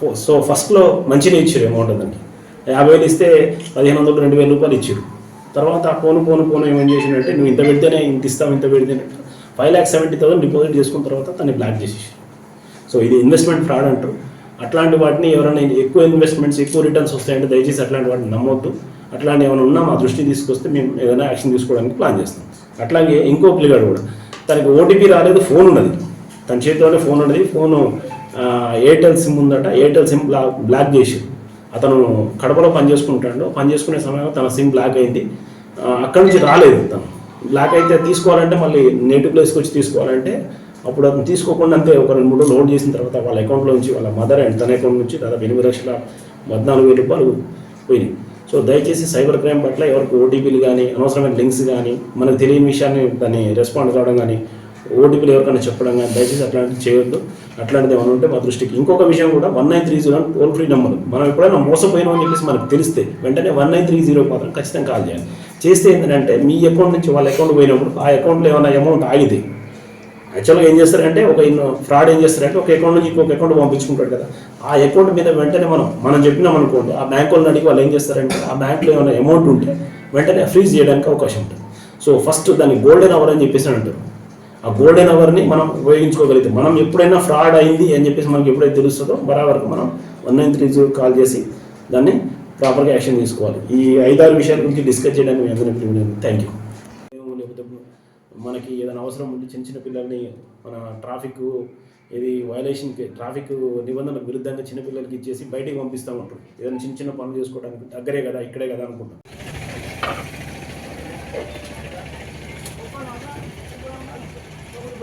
ఫో- సో ఫస్ట్లో మంచిగా ఇచ్చారు అమౌంట్ అతనికి యాభై వేలు ఇస్తే పదిహేను వందలు రెండు వేల రూపాయలు ఇచ్చారు. తర్వాత ఆ పోను పోను పోను ఏమేం చేసిందంటే నువ్వు ఇంత పెడితేనే ఇంత ఇస్తావు ఇంత పెడితేనే five lakhs seventy thousand deposit చేసుకున్న తర్వాత తను బ్లాక్ చేసేసి సో ఇది ఇన్వెస్ట్మెంట్ ఫ్రాడ్ అంటారు. అట్లాంటి వాటిని ఎవరైనా ఎక్కువ ఇన్వెస్ట్మెంట్స్ ఎక్కువ రిటర్న్స్ వస్తాయంటే దయచేసి అట్లాంటి వాటిని నమ్మొద్దు. అట్లాంటి ఏమైనా ఉన్నా మా దృష్టికి తీసుకొస్తే మేము ఏదైనా యాక్షన్ తీసుకోవడానికి ప్లాన్ చేస్తాం. అట్లాగే ఇంకో పిల్లగాడు కూడా. తనకి ఓటీపీ రాలేదు ఫోన్ ఉన్నది. తన చేతిలోనే ఫోన్ ఉన్నది. ఫోను ఎయిర్టెల్ సిమ్ ఉందట ఎయిర్టెల్ సిమ్ బ్లాక్ బ్లాక్ చేసి అతను కడపలో పని చేసుకుంటాడు. పని చేసుకునే సమయంలో తన సిమ్ బ్లాక్ అయింది. అక్కడి నుంచి రాలేదు తను. బ్లాక్ అయితే తీసుకోవాలంటే మళ్ళీ నేటివ్ ప్లేస్కి వచ్చి తీసుకోవాలంటే అప్పుడు అతను తీసుకోకుండా అంతే ఒక రెండు మూడు రోజులు లోడ్ చేసిన తర్వాత వాళ్ళ అకౌంట్లో నుంచి వాళ్ళ మదర్ అండ్ తన అకౌంట్ నుంచి దాదాపు ఎనిమిది లక్షల పద్నాలుగు వేల రూపాయలు పోయినాయి. సో దయచేసి సైబర్ క్రైమ్ పట్ల ఎవరికి ఓటీపీలు కానీ అనవసరమైన లింక్స్ కానీ మనకు తెలియని విషయాన్ని దాన్ని రెస్పాండ్ కావడం కానీ ఓటీపీలు ఎవరికైనా చెప్పడం కానీ దయచేసి అట్లాంటివి చేయొద్దు. అట్లాంటిది ఏమైనా ఉంటే మా దృష్టికి. ఇంకొక విషయం కూడా one nine three zero toll free number మనం ఎప్పుడైనా మోసపోయినామని చెప్పేసి మనకు తెలిస్తే వెంటనే వన్ నైన్ త్రీ జీరో మాత్రం ఖచ్చితంగా కాల్ చేయాలి. చేస్తే ఏంటంటే మీ అకౌంట్ నుంచి వాళ్ళ అకౌంట్ పోయినప్పుడు ఆ అకౌంట్లో ఏమైనా అమౌంట్ ఆగితే యాక్చువల్గా ఏం చేస్తారంటే ఒక ఫ్రాడ్ ఏం చేస్తారంటే ఒక అకౌంట్ నుంచి ఇంకొక అకౌంట్ పంపించుకుంటాడు కదా. ఆ అకౌంట్ మీద వెంటనే మనం మనం చెప్పినాం అనుకోండి ఆ బ్యాంక్ వాళ్ళని అడిగి వాళ్ళు ఏం చేస్తారంటే ఆ బ్యాంక్లో ఏమైనా అమౌంట్ ఉంటే వెంటనే ఫ్రీజ్ చేయడానికి అవకాశం ఉంటుంది. సో ఫస్ట్ దాన్ని గోల్డెన్ అవర్ అని చెప్పేసి అంటారు. ఆ గోల్డెన్ అవర్ని మనం ఉపయోగించుకోగలిగితే మనం ఎప్పుడైనా ఫ్రాడ్ అయింది అని చెప్పేసి మనకి ఎప్పుడైతే తెలుస్తుందో బరాబర్కి మనం one nine three zero call చేసి దాన్ని ప్రాపర్గా యాక్షన్ తీసుకోవాలి. ఈ ఐదారు విషయాల గురించి డిస్కస్ చేయడానికి మీ అందరికీ థ్యాంక్ యూ మనకి ఏదైనా అవసరం ఉంటే చిన్న చిన్న పిల్లల్ని మన ట్రాఫిక్ ఇది వైలేషన్కి ట్రాఫిక్ నిబంధనల విరుద్ధంగా చిన్నపిల్లలకి ఇచ్చేసి బయటికి పంపిస్తూ ఉంటారు ఏదైనా చిన్న చిన్న పనులు చేసుకోవడానికి దగ్గరే కదా ఇక్కడే కదా అనుకుంటాం.